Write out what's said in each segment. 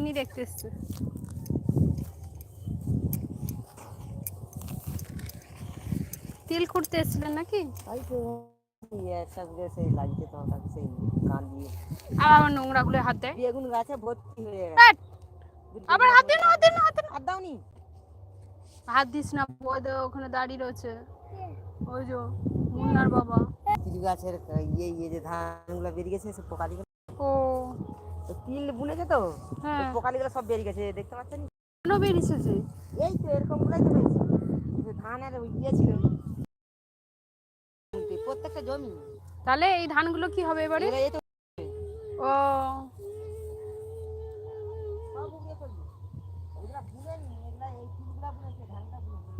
Mini দেখতে এসছে তিল খুঁড়তে এসছিলেন নাকি? আবার আমার নোংরাগুলো হাত। দেয় বেগুন গাছে ভর্তি হয়ে আবার হাত দাওনি হাত দিস না ওই ওখানে দাঁড়িয়ে রয়েছে। ওই যে, মুন্নার বাবা। তিল গাছের ইয়ে ইয়ে যে ধানগুলো বেরিয়ে গেছে, সে তো তিল বুনেছে তো? হ্যাঁ। পোকালিগুলো সব বেরিয়ে গেছে দেখতে পাচ্ছেন? কেন বেরিয়েছে যে? এই তো এরকম গুলাই তো বেরিয়েছে। ধানের ওই ইয়ে ছিল। প্রত্যেকটা জমি। তাহলে এই ধানগুলো কি হবে এবারে? ও। সব উড়িয়ে ফেলবে এগুলা বুনেনি এগুলা এই তিলগুলা বুনেছে ধানটা বুনেছে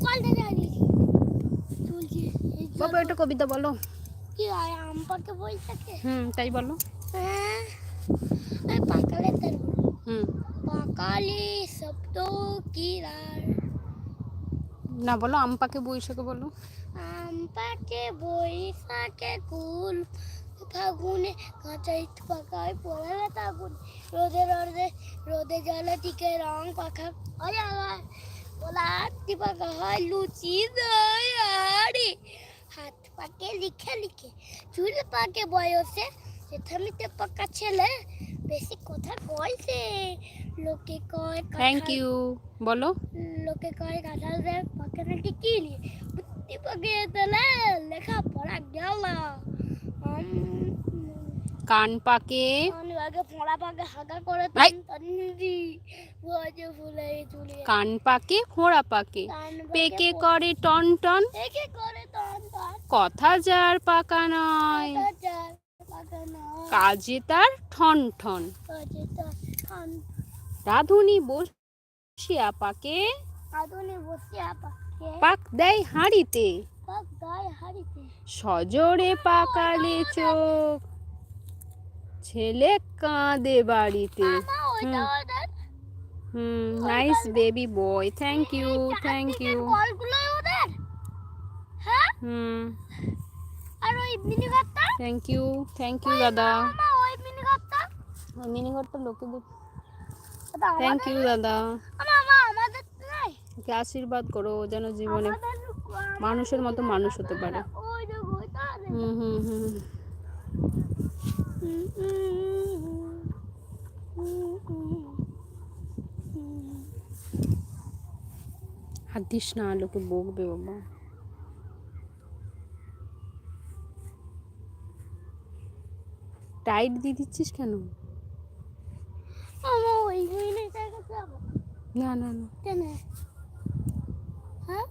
কলটা জ্বালিয়েছি চলছে এই যে বাবা একটা কবিতা বলো। কি হয়? আম পাকে বই থাকে? হুম তাই বলো। হ্যাঁ? পাকালে তার হুম। পাকালে শব্দ কি রার না বলো আম পাকে বৈশাখে বলো। আম পাকে বৈশাখে কুল ফাগুনে কাঁচাই পাকায় পড়ালে তাগুন রোদে রোদে রোদে জলে টিকে রং পাখা ওই আবার ওলা পাকা হয় লুচি দই। পাকে লিখে লিখে। চুল পাকে বয়সে সেথামিতে পাকা ছেলে বেশি কথা কইছে লোকে কয় থ্যাংক ইউ বলো। লোকে কয় কাঁঠাল রে পাকে নাকি টিকি নিয়ে? বুদ্ধি পাকে লেখা পড়া গেল। কান পাকে। কান পাকে ফোঁড়া পাকে। পেকে করে টন টন। কথা যার পাকা নয়। কাজে তার ঠন ঠন। রাধুনি বসিয়া পাকে পাক দেয় হাঁড়িতে। সজোরে পাকালে চোখ। ছেলে কাঁদে বাড়িতে। হুম। Nice baby boy thank you thank you hmm. আর ওই মিনি ঘরটা থ্যাংক ইউ থ্যাংক ইউ দাদা। ওই মিনি ঘরটা মিনি ঘরটা লোকেদের থ্যাংক ইউ দাদা। আমাদের ওকে আশীর্বাদ করো যেন জীবনে মানুষের মতো মানুষ হতে পারে। ওই হুম হুম হুম। হাত দিস না লোকে বকবে বাবা। টাইট দিয়ে দিচ্ছিস কেন? আমার ওই যাব? না না না। কেন? হ্যাঁ?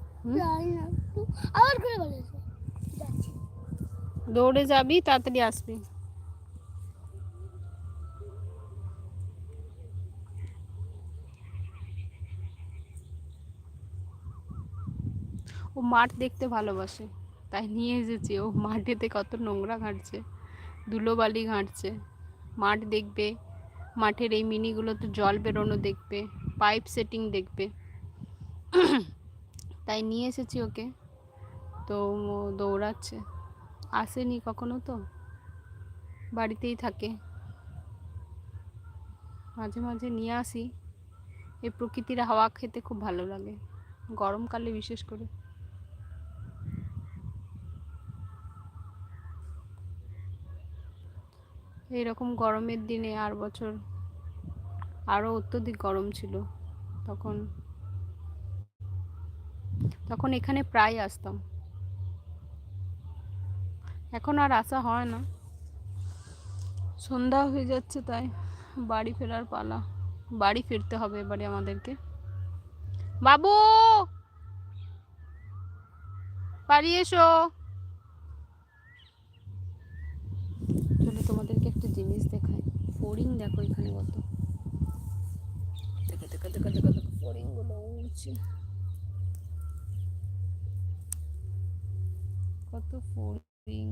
দৌড়ে যাবি তাড়াতাড়ি আসবি। ও মাঠ দেখতে ভালোবাসে। তাই নিয়ে এসেছি। ও মাঠেতে কত নোংরা ঘাঁটছে, ধুলোবালি ঘাঁটছে। মাঠ দেখবে, মাঠের এই মিনিগুলোতে জল বেরোনো দেখবে, পাইপ সেটিং দেখবে। তাই নিয়ে এসেছি ওকে। তো দৌড়াচ্ছে। আসেনি কখনো তো? বাড়িতেই থাকে। মাঝে মাঝে নিয়ে আসি। এই প্রকৃতির হাওয়া খেতে খুব ভালো লাগে। গরমকালে বিশেষ করে। এইরকম গরমের দিনে আর বছর আরও অত্যধিক গরম ছিল। তখন তখন এখানে প্রায় আসতাম। এখন আর আসা হয় না। সন্ধ্যা হয়ে যাচ্ছে তাই বাড়ি ফেরার পালা। বাড়ি ফিরতে হবে এবারে আমাদেরকে। বাবু! বাড়ি এসো চলো তোমাদেরকে একটা জিনিস দেখাই ফড়িং দেখো এখানে কত দেখো দেখো দেখো দেখো দেখো ফড়িংগুলো উড়ছে। কত ফড়িং